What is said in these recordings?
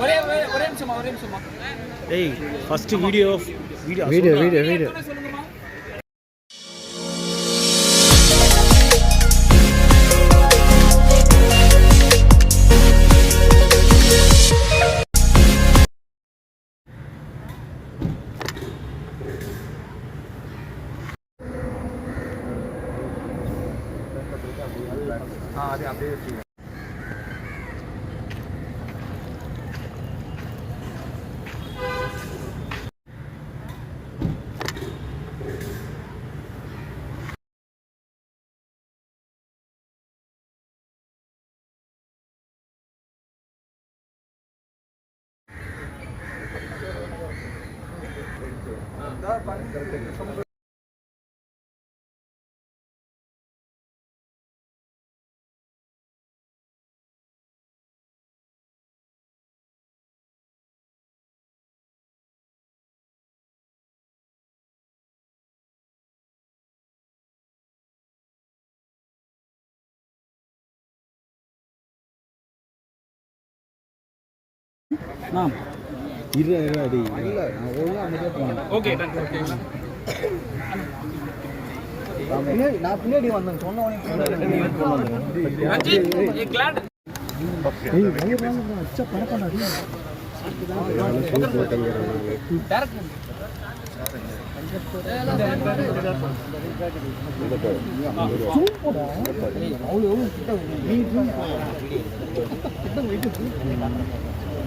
ஒரே ஒரே- ஒரே நிமிஷமா ஒரே நிமிஷமா ஏய் first video video video video Nah. இரு அடி இல்லை. நான் ஒழுங்காக அமைதியாக போனேன். ஓகே நான் பின்னாடி வந்தேன். சொன்ன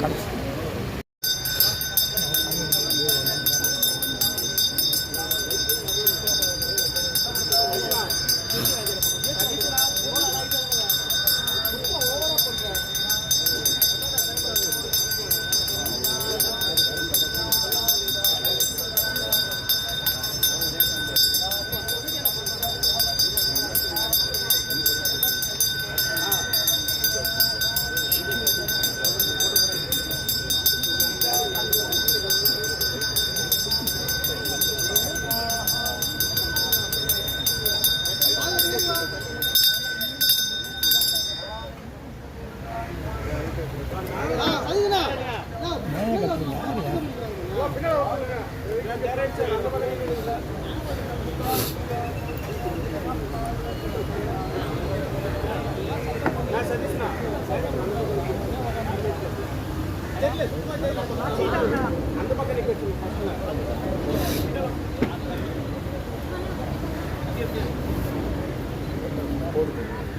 ಕಂಡು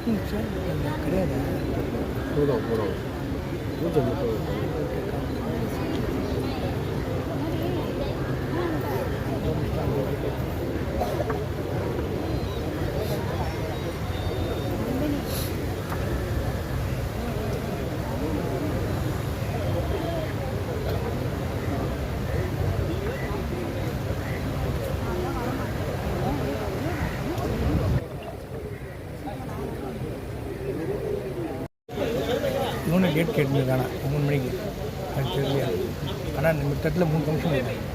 그래, 그래. 뭐라고, 뭐라고. டேட் கேட்டுருக்காங்க மூணு மணிக்கு. அது தெரியலையா ஆனால் இந்த தட்டில் மூணு ஃபங்க்ஷன் இருக்கு.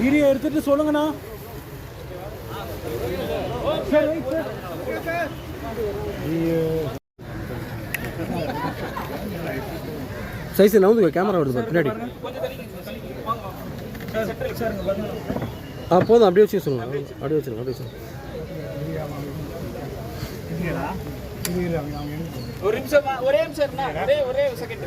வீடியோ எடுத்துட்டு சொல்லுங்கண்ணா. சைஸ் நவுந்துங்க கேமரா வருது பின்னாடி. ஆ போதும் அப்படியே வச்சு சொல்லுங்க. அப்படியே வச்சுருங்க அப்படியே வச்சுருங்க. ஒரு நிமிஷம் ஒரே நிமிஷம். ஒரே ஒரே செகண்ட்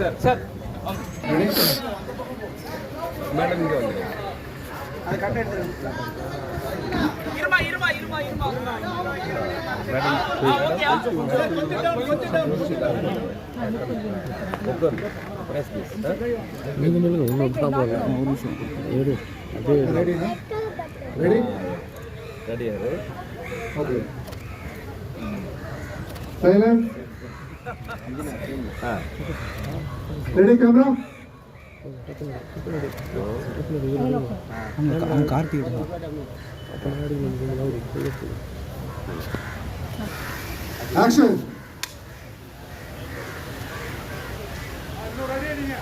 சார். சார். இருமா இருமா இருமா இருமா ஆ, ஓகே ஆ. கொஞ்சம் down, கொஞ்சம் down. நீங்கள் நில்லுங்க ஒன்று தான் போகிறேன் ஒரு நிமிஷம் அவன் கார்த்திகை ஆக்ஷன்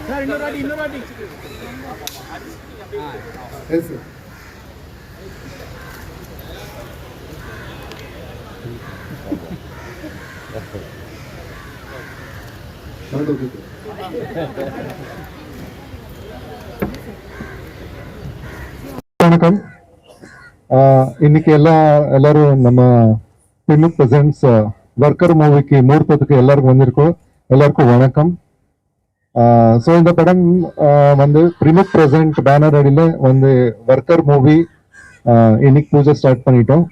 சார் இன்னொரு வாட்டி இன்னொரு வாட்டி எஸ் சார் வணக்கம். இன்னைக்கு எல்லா எல்லாரும் நம்ம பின்னுக் பிரசன்ட்ஸ் ஒர்க்கர் மூவிக்கு முகூர்த்தத்துக்கு எல்லாருக்கும் வந்திருக்கோம். எல்லாருக்கும் வணக்கம். ஸோ இந்த படம் வந்து பிரிமுக் பிரசன்ட் பேனர் அடியில் வந்து ஒர்க்கர் மூவி இன்னைக்கு பூஜை ஸ்டார்ட் பண்ணிட்டோம்.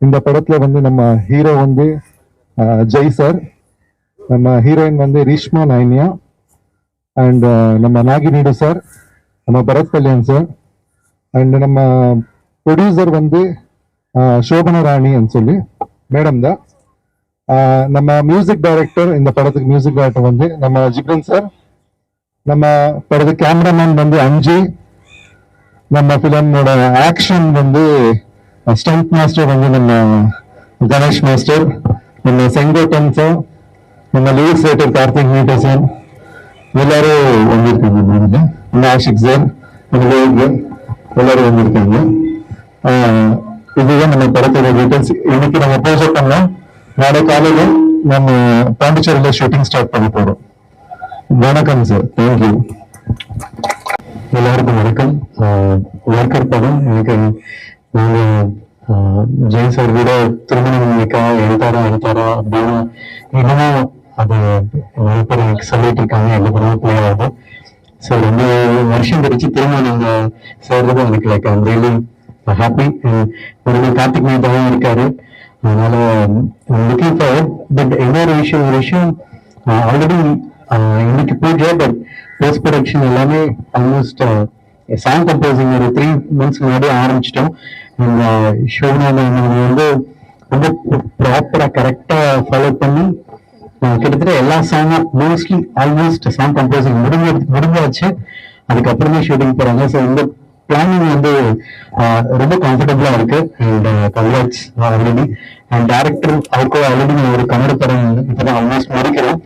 இந்த படத்தில் வந்து நம்ம ஹீரோ வந்து ஜெய் சார் நம்ம ஹீரோயின் வந்து ரீஷ்மா நைனியா. அண்ட் நம்ம நாகினிடு சார் நம்ம பரத் கல்யாண் சார் அண்ட் நம்ம ப்ரொடியூசர் வந்து ஆஹ், சோபனா ராணின்னு சொல்லி மேடம் தான். நம்ம மியூசிக் டைரக்டர் இந்த படத்துக்கு மியூசிக் டைரக்டர் வந்து நம்ம ஜிப்ரன் சார் நம்ம படத்துக்கு கேமராமேன் வந்து அஞ்சு. நம்ம ஃபிலிமோட ஆக்ஷன் வந்து ஸ்டண்ட் மாஸ்டர் வந்து நம்ம கணேஷ் மாஸ்டர் நம்ம செங்கோட்டன் சார் நம்ம லிரிக்ஸ் ரைட்டர் கார்த்திக் மீட்டர் சார் எல்லாரும் வந்திருக்காங்க மேடம் நம்ம ஆஷிக் சார் நம்ம எல்லாரும் வந்திருக்காங்க ஆஹ் இதுதான் நம்ம படத்தோட டீட்டெயில்ஸ் இன்னைக்கு நம்ம பூஜை பண்ணோம் நாளை காலையில நம்ம பாண்டிச்சேரியில ஷூட்டிங் ஸ்டார்ட் பண்ண போறோம். வணக்கம் சார் தேங்க்யூ எல்லாருக்கும் வணக்கம். ஒர்க்கர் படம். எனக்கு நாங்க ஆஹ், சார் கூட திருமணம் வைக்க எழுத்தாரா எடுத்தாரா அப்படின்னு இன்னமும் அது எனக்கு சொல்லிட்டு இருக்காங்க. எந்த படமும் பிளே ஸோ ரொம்ப வருஷம் கழிச்சு திரும்ப நாங்கள் சேர்றது எனக்கு லைக் அந்த ரியலி ஹாப்பி ஒரு கார்த்திக் மேத்தாவும் இருக்காரு. அதனால லுக்கிங் ஃபார்வர்ட் பட் இன்னொரு விஷயம் ஒரு விஷயம் ஆல்ரெடி இன்னைக்கு பூஜை பட் போஸ்ட் ப்ரொடக்ஷன் எல்லாமே ஆல்மோஸ்ட் சாங் கம்போசிங் ஒரு த்ரீ மந்த்ஸ் முன்னாடி ஆரம்பிச்சிட்டோம். இந்த ஷோனால வந்து ரொம்ப ப்ராப்பரா கரெக்டா ஃபாலோ பண்ணி கிட்டத்தட்ட எல்லா சாங்கும் மோஸ்ட்லி ஆல்மோஸ்ட் சாங் கம்போசிங் முடிஞ்ச முடிஞ்சாச்சு. அதுக்கப்புறமே ஷூட்டிங் போறாங்க. ஸோ இந்த பிளானிங் வந்து ரொம்ப கம்ஃபர்டபுளா இருக்கு. And congrats uh, already. And director அவருக்கும் ஆல்ரெடி நான் ஒரு கன்னட படம் இப்பதான் ஆல்மோஸ்ட் முடிக்கிறோம்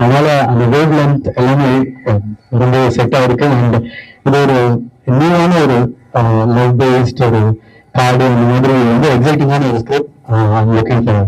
அதனால அந்த வேவ் லென்த் எல்லாமே ரொம்ப செட் ஆயிருக்கு அண்ட் இது ஒரு நியூவான ஒரு லவ் பேஸ்ட் ஒரு கார்டு அந்த மாதிரி ரொம்ப எக்ஸைட்டிங்கான ஒரு script looking for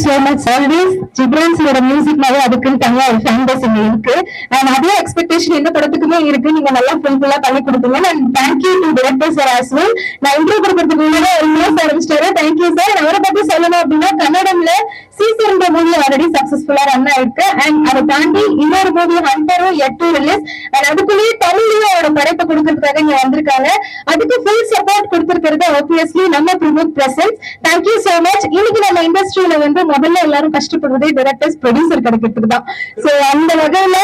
thank you so much always ஜிப்ரான்ஸோட மியூசிக்னாவே அதுக்குன்னு தனியா ஒரு ஃபேன் பேஸ் இங்க இருக்கு. அண்ட் அதே எக்ஸ்பெக்டேஷன் எந்த படத்துக்குமே இருக்கு. நீங்க நல்லா ஃபுல்ஃபில்லா பண்ணி கொடுத்தீங்க. And thank you to director sir as well நான் இன்டர்வியூ கொடுக்கறதுக்கு முன்னாடி ஒரு நியூஸ் ஆரம்பிச்சிட்டாரு. தேங்க்யூ சார் அவரை பத்தி சொல்லணும் அப்படின்னா கன்னடம்ல சீசர்ன்ற மூவி ஆல்ரெடி சக்சஸ்ஃபுல்லா ரன் ஆயிருக்கு. அண்ட் அதை தாண்டி இன்னொரு மூவி ஹண்டரும் எட்டு ரிலீஸ் அண்ட் அதுக்குள்ளேயே தமிழ்லயும் அவரோட படைப்பை கொடுக்கறதுக்காக இங்க வந்திருக்காங்க. அதுக்கு ஃபுல் சப்போர்ட் கொடுத்திருக்கிறது ஆப்வியஸ்லி நம்ம Primuk presents thank you so much இன்னைக்கு நம்ம இண்டஸ்ட்ரியில வந்து முதல்ல எல்லாரும் கஷ்டப்படுறதே டைரக்டர்ஸ் ப்ரொடியூசர் கிடைக்கிறதுக்கு தான். சோ அந்த வகையில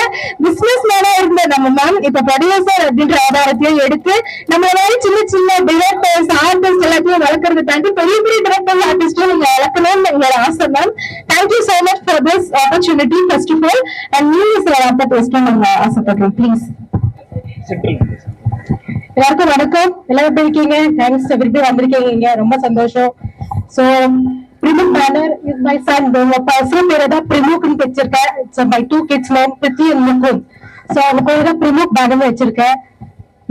பிசினஸ் மேனா இருந்த நம்ம மேம் இப்ப ப்ரொடியூசர் அப்படின்ற ஆதாரத்தையும் எடுத்து நம்ம எல்லாரும் சின்ன சின்ன டிரெக்டர்ஸ் ஆர்டிஸ்ட் எல்லாத்தையும் வளர்க்கறது தாண்டி பெரிய பெரிய டிரெக்டர் ஆர்டிஸ்டும் நீங்க வளர்க்கணும்னு எங்களோட ஆசை ma'am thank you so much for this opportunity first of all and நீங்க சில வார்த்தை பேசணும் நாங்க ஆசைப்படுறோம் ப்ளீஸ் எல்லாருக்கும் வணக்கம். எல்லாம் எப்படி இருக்கீங்க? தேங்க்ஸ் எப்படி வந்திருக்கீங்க? ரொம்ப சந்தோஷம். So Primuk banner is my son person பேரை தான் பிரிமுக்னு வச்சிருக்கேன். It's my two kids name Preethi and Mukund so அவங்க பேர் தான் பிரிமுக் பேனர் வச்சிருக்கேன்.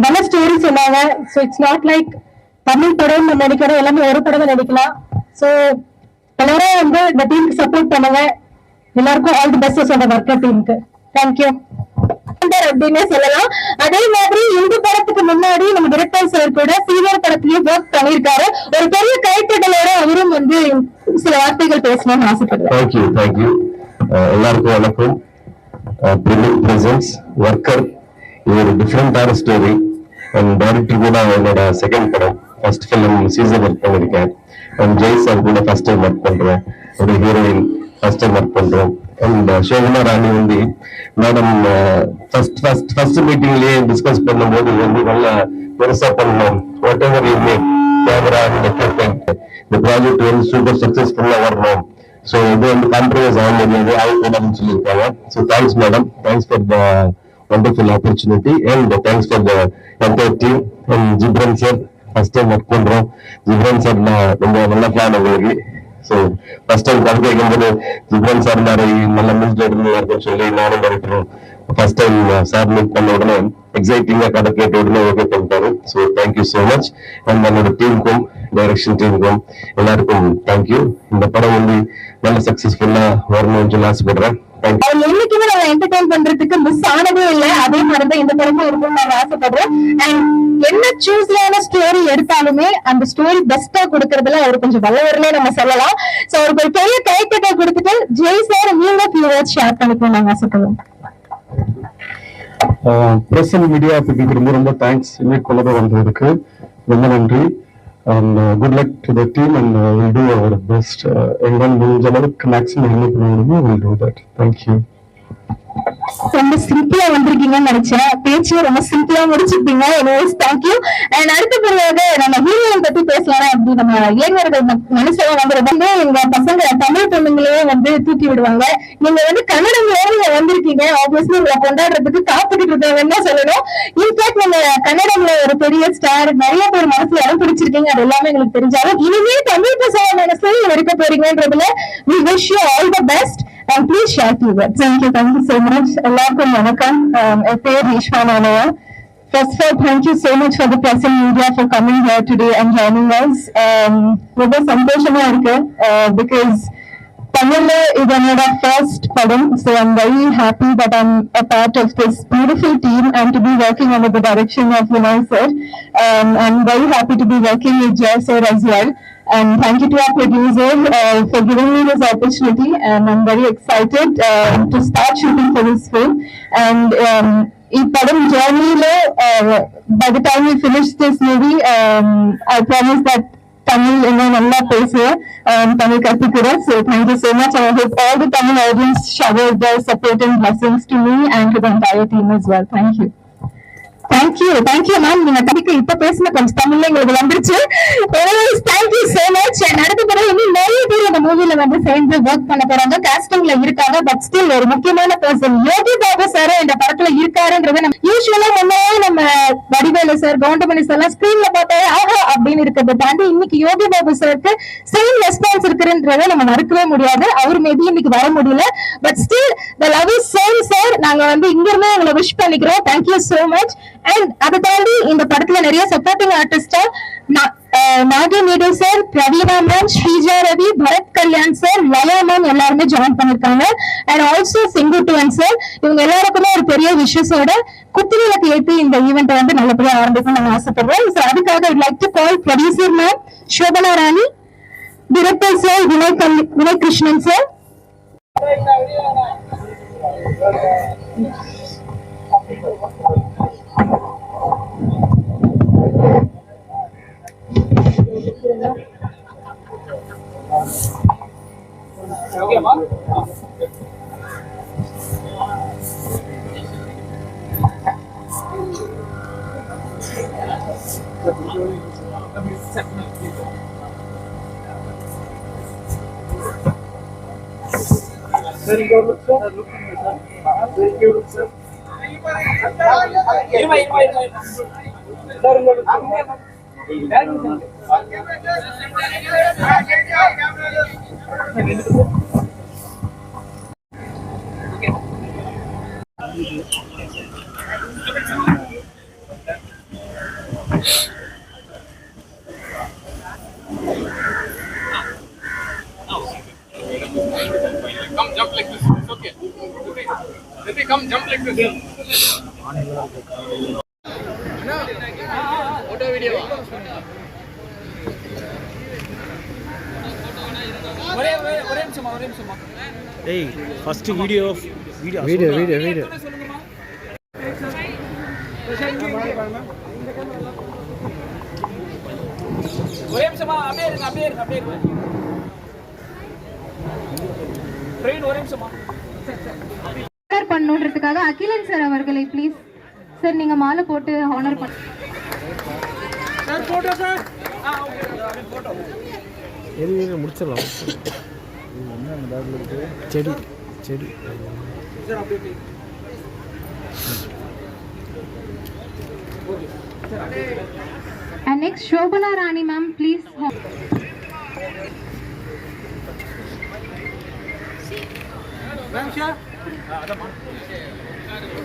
நல்ல ஸ்டோரி சொன்னாங்க. So it's not like Tamil படம் நம்ம நினைக்கிறோம். எல்லாமே ஒரு படம் நினைக்கலாம். சோ எல்லாரும் வந்து இந்த டீமுக்கு சப்போர்ட் பண்ணுங்க எல்லாருக்கும் ஆல் தி பெஸ்ட் சொல்ற ஒர்க்கர் டீமுக்கு தேங்க்யூ அப்படின்னே சொல்லலாம். அதே மாதிரி இந்த படத்துக்கு முன்னாடி நம்ம டிரெக்டர் சார் கூட சீனியர் படத்துலயும் ஒர்க் பண்ணியிருக்காரு. ஒரு பெரிய கைத்தட்டலோட அவரும் வந்து சில வார்த்தைகள் பேசணும்னு ஆசைப்படுறேன். தேங்க்யூ தேங்க்யூ எல்லாருக்கும் வணக்கம். பிரசன்ஸ் ஒர்க்கர் இது ஒரு டிஃப்ரெண்டான ஸ்டோரி அண்ட் டைரக்டர் கூட என்னோட செகண்ட் படம் ஃபர்ஸ்ட் ஃபிலிம் சீசன் ஒர்க் பண்ணியிருக்கேன். அண்ட் ஜெய் சார் கூட ஃபர்ஸ்ட் டைம் ஒர்க் பண்றோம். ஒரு ஹீரோயின் ஃபர்ஸ்ட் டைம் ஒர்க் பண்றோம். அண்ட் ஷோகுனா ராணி வந்து மேடம் ஃபர்ஸ்ட் ஃபர்ஸ்ட் ஃபர்ஸ்ட் மீட்டிங்லயே டிஸ்கஸ் பண்ணும்போது வந்து நல்லா பெருசா பண்ணணும் whatever you make camera and equipment இந்த ப்ராஜெக்ட் வந்து சூப்பர் சக்சஸ்ஃபுல்லா வரணும். ஸோ இது வந்து கான்ட்ரவர்ஸ் ஆக முடியாது மேடம் சொல்லியிருக்காங்க. So thanks madam thanks for the wonderful opportunity and thanks for the entire team and Jibran sir first time work பண்றோம் ஜிப்ரன் சார் நான் ரொம்ப நல்ல பிளான் உங்களுக்கு ஸோ ஃபர்ஸ்ட் டைம் கதை கேட்கும்போது ஜிப்ரன் சார் மாதிரி நல்ல மியூசிக் இருக்குன்னு சொல்லி நானும் டைரக்டரும் ஃபர்ஸ்ட் டைம் சார் மீட் பண்ண உடனே எக்ஸைட்டிங்கா கதை கேட்ட உடனே ஓகே பண்ணிட்டாரு so thank you so much and என்னோட டீமுக்கும் டைரக்ஷன் டீமுக்கும் எல்லாருக்கும் தேங்க்யூ இந்த படம் வந்து நல்ல சக்சஸ்ஃபுல்லா வரணும்னு சொல்லி ஆசைப்படுறேன் தேங்க்யூ அவங்க என்னைக்குமே நம்ம என்டர்டைன் பண்றதுக்கு மிஸ் ஆனதே இல்ல. அதே மாதிரிதான் இந்த படமும் இருக்கும்னு நாங்க ஆசைப்படுறோம் அண்ட் என்ன சூஸ்லான ஸ்டோரி எடுத்தாலுமே அந்த ஸ்டோரி பெஸ்டா கொடுக்கறதுல அவர் கொஞ்சம் வல்லவர்னே நம்ம சொல்லலாம். சோ அவருக்கு ஒரு பெரிய கைத்தட்டை கொடுத்துட்டு ஜெய் சார் நீங்க ஃபியூ ஷேர் பண்ணிக்கணும் நாங்க ஆசைப்படுவோம் அண்ட் மீடியா ரொம்ப ரொம்ப தேங்க்ஸ் இன்னைக்கு கொலப வந்ததுக்கு ரொம்ப நன்றி. And uh, good luck to the team, and uh, we'll do our best. Uh, everyone will maximum help. We'll do that. Thank you. ரொம்ப சிம்பிளா வந்திருக்கீங்கன்னு நினைச்சேன். பேச்சு ரொம்ப சிம்பிளா முடிச்சிருப்பீங்க. எனிவேஸ் தேங்க்யூ அண்ட் அடுத்த பிறகு நம்ம ஹீரோயின் பத்தி பேசலாம் அப்படி நம்ம இளைஞர்கள் மனுஷன் வந்து ரொம்ப எங்க பசங்க தமிழ் பொண்ணுங்களே வந்து தூக்கி விடுவாங்க. நீங்க வந்து கன்னடம் நீங்க வந்திருக்கீங்க. ஆப்வியஸ்லி உங்களை கொண்டாடுறதுக்கு காத்துக்கிட்டு இருக்காங்கன்னு சொல்லணும். இன்ஃபேக்ட் நீங்க கன்னடம்ல ஒரு பெரிய ஸ்டார் நிறைய பேர் மனசுல இடம் பிடிச்சிருக்கீங்க. அது எல்லாமே எங்களுக்கு தெரிஞ்சாலும் இனிமே தமிழ் பசங்க மனசுல இருக்க போறீங்கன்றதுல we wish you all the best and please share few words. Thank you, thank you so much. எல்லாருக்கும் வணக்கம் Um, என் பேர் ஈஸ்வா நானயா First of all, thank you so much for the press and media for coming here today and joining us. Um, ரொம்ப சந்தோஷமா இருக்கு uh, because Tamil is என்னோட first படம் so I'm very happy that I'm a part of this beautiful team and to be working under the direction of Vinay sir. Um, I'm very happy to be working with Jay sir as well. And thank you to our producer uh, for giving me this opportunity. And I'm very excited uh, to start shooting for this film. And um, ఈ పడం జర్నీలో by the time you finish this movie I promise that Tamil in a Nalla place here, um, Tamil So thank you so much. And I hope all the Tamil audience shower their support and blessings to me and to the entire team as well. Thank you. Thank you thank you ma'am நீங்க தம்பிக்கு இப்ப பேசின கொஞ்சம் தமிழ்ல எங்களுக்கு வந்துருச்சு. Thank you so much and அடுத்த பிறகு இன்னும் நிறைய பேர் அந்த மூவில வந்து சேர்ந்து ஒர்க் பண்ண போறாங்க. காஸ்டிங்ல இருக்காங்க பட் ஸ்டில் ஒரு முக்கியமான பர்சன் யோகி பாபு சார் இந்த படத்துல இருக்காருன்றத நம்ம யூஸ்வலா முன்னே நம்ம இல்ல சார் கவுண்டமணி சார் ஸ்கிரீன்ல பார்த்தா ஆஹா அப்படின்னு இருக்கிறத தாண்டி இன்னைக்கு யோகி பாபு சாருக்கு சேம் ரெஸ்பான்ஸ் இருக்குன்றத நம்ம மறுக்கவே முடியாது. அவர் மேபி இன்னைக்கு வர முடியல. But still the love is same sir நாங்க வந்து இங்க இருந்தே உங்களை விஷ் பண்ணிக்கிறோம். தேங்க்யூ சோ மச் அண்ட் அதை தாண்டி இந்த படத்துல நிறைய சப்போர்ட்டிங் ஆர்டிஸ்டா நாகே மீடு sir Praveena ma'am Sreeja Ravi Bharath Kalyan sir Laya ma'am எல்லாருமே ஜாயின் பண்ணிருக்காங்க. அண்ட் ஆல்சோ செங்குட்டுவன் சார் இவங்க எல்லாருக்குமே ஒரு பெரிய விஷயத்தோட குத்துவிளக்கு ஏற்றி இந்த ஈவெண்ட்டை வந்து நல்லபடியா ஆரம்பிக்கும் நாங்க ஆசைப்படுறோம் ஸோ அதுக்காக like to call producer ma'am Sobhana Rani director sir Vinay கல் வினய் கிருஷ்ணன் சார் ஓகேமா Come jump like this. ஏய் first video video video video video ஒரே நிமிஷமா அப்படியே இருங்க அப்படியே இருங்க அப்படியே இருங்க. ட்ரெயின் ஒரே நிமிஷமா. ஹானர் பண்ணுன்றதுக்காக அகிலன் சார் அவர்களை ப்ளீஸ் சார் நீங்க மாலை போட்டு ஹானர் பண்ண சார் போட்டோ சார் ஆ ஓகே போட்டோ எது எது முடிச்சிடலாம். ചെടി ചെടി next శోభలా Rani ma'am please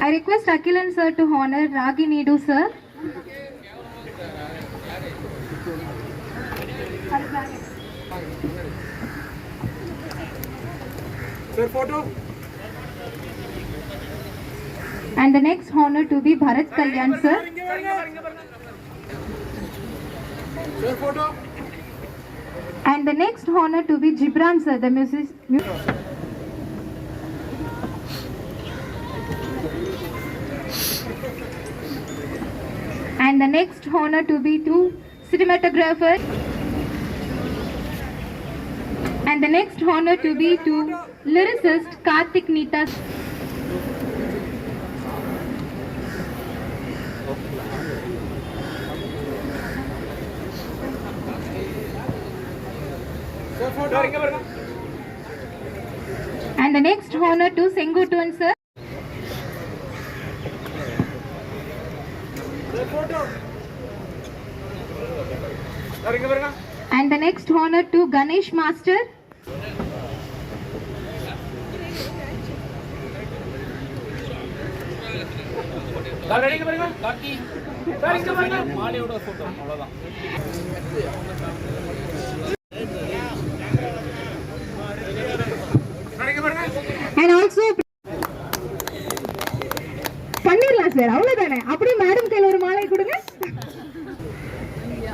I request Akilan sir to honor Ragi Nidu sir. Okay. And the next honor to be Bharat Kalyan, sir. And the next honor to be Gibran, sir, the music. And the next honor to be to cinematographer. And the next honor to be to lyricist Karthik Nita. And the next honor to Sengutun sir. And the next honor to Ganesh Master. மாலையோட photo அவ்வளவுதான். பண்ணிடலாம் sir அவ்வளவுதானே? அப்படியே madam கையில் ஒரு மாலை கொடுங்க.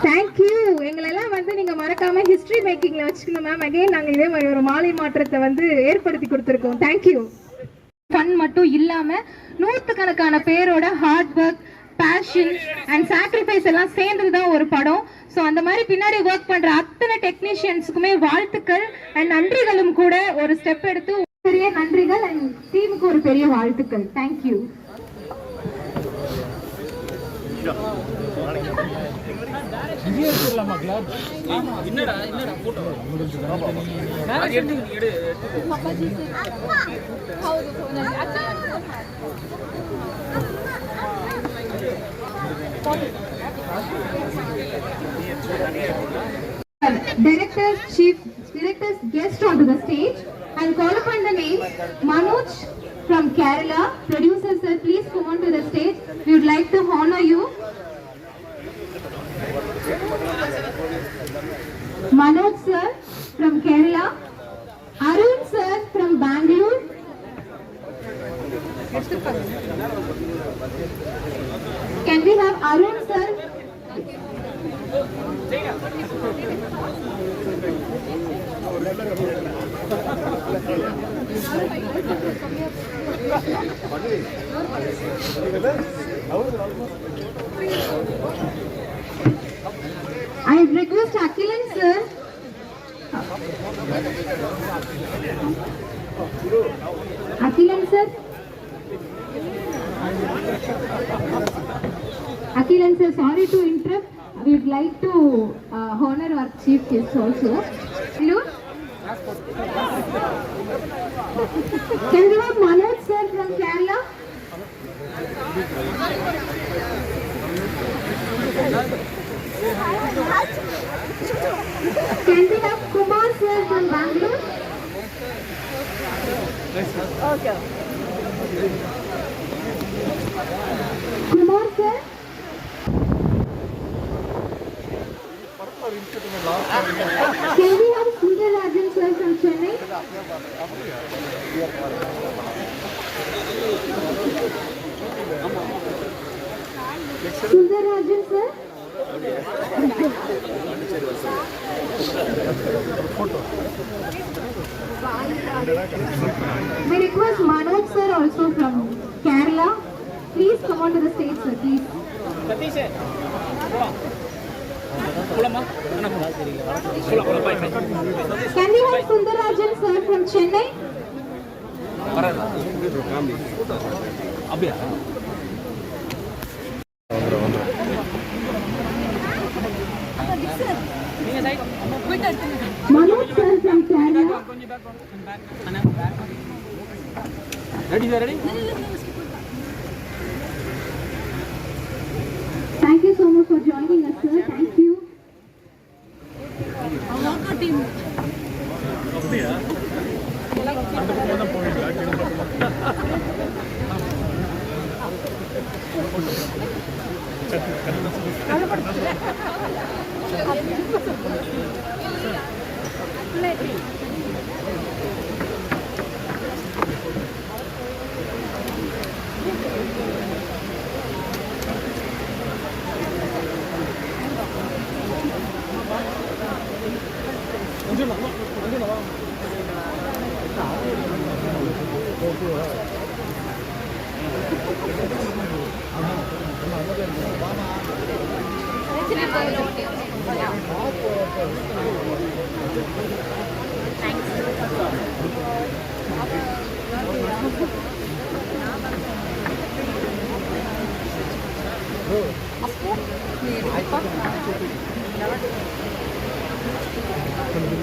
Thank you எங்களெல்லாம் வந்து நீங்க மறக்காம ஹிஸ்டரி மேக்கிங்ல வச்சுக்கணும் மேம் அகைன் நாங்க இதே மாதிரி ஒரு மாலை மாற்றத்தை வந்து ஏற்படுத்தி கொடுத்துருக்கோம். தேங்க்யூ ஃபன் மட்டும் இல்லாம நூற்றுக்கணக்கான பேரோட hard work passion and sacrifice எல்லாம் சேர்ந்தது தான் ஒரு படம். ஸோ அந்த மாதிரி பின்னாடி ஒர்க் பண்ற அத்தனை டெக்னீஷியன்ஸுக்குமே வாழ்த்துக்கள் அண்ட் நன்றிகளும் கூட ஒரு ஸ்டெப் எடுத்து பெரிய நன்றிகள் அண்ட் டீமுக்கு ஒரு பெரிய வாழ்த்துக்கள். தேங்க்யூ என்னடா என்னடா போட்டோ அது எடுத்து நீ எடு எடுத்து director's chief director's guest onto the stage and call upon the name Manoj from Kerala. Producer sir, please come on to the stage. We would like to honor you. Manoj sir from Kerala. Arun sir from Bangalore. Can we have Arun sir I request Akilan sir. Akilan sir. Akilan sir, sorry to interrupt. we'd like to uh, honor our chief guest also. Hello. Can we have Manoj sir from Kerala? Bye Can we have Sundar Rajan sir from Chennai? அப்படியா Manoj sir from Kerala. Ready sir ready 언제 나와? 언제 나와? 어, 그래. 해드릴 거예요. 아빠? 네, 아빠? 나가. 그럼 누구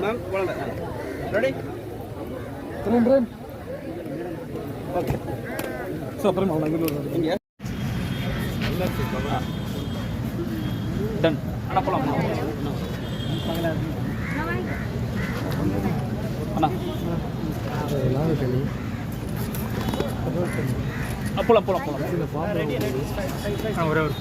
ma'am போலாம் ready so அப்புறம் இங்கே ton அண்ணா போலாம் அண்ணா போலாம் போலாம் போலாம் ஒரே ஒரு